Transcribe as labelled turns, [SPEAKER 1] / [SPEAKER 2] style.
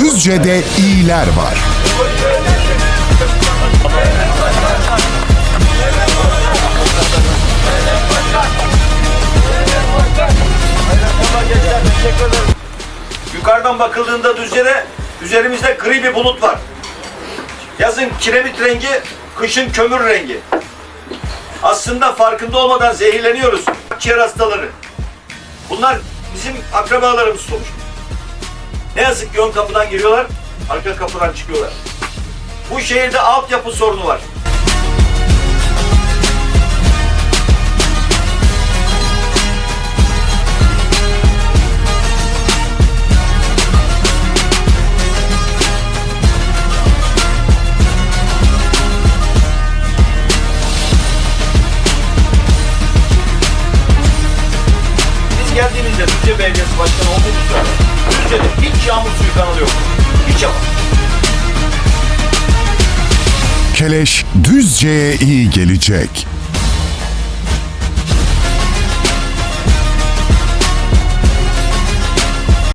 [SPEAKER 1] Düzce'de iyiler var.
[SPEAKER 2] Yukarıdan bakıldığında Düzce'de üzerimizde gri bir bulut var. Yazın kiremit rengi, kışın kömür rengi. Aslında farkında olmadan zehirleniyoruz. Akciğer hastaları. Bunlar bizim akrabalarımız sonuç. Ne yazık ki ön kapıdan giriyorlar, arka kapıdan çıkıyorlar. Bu şehirde altyapı sorunu var. Biz geldiğimizde Düzce Belediyesi Başkanı olduğumuzda Düzce'de hiç yağmur suyu kanalı yok. Hiç ama.
[SPEAKER 1] Keleş Düzce'ye iyi gelecek.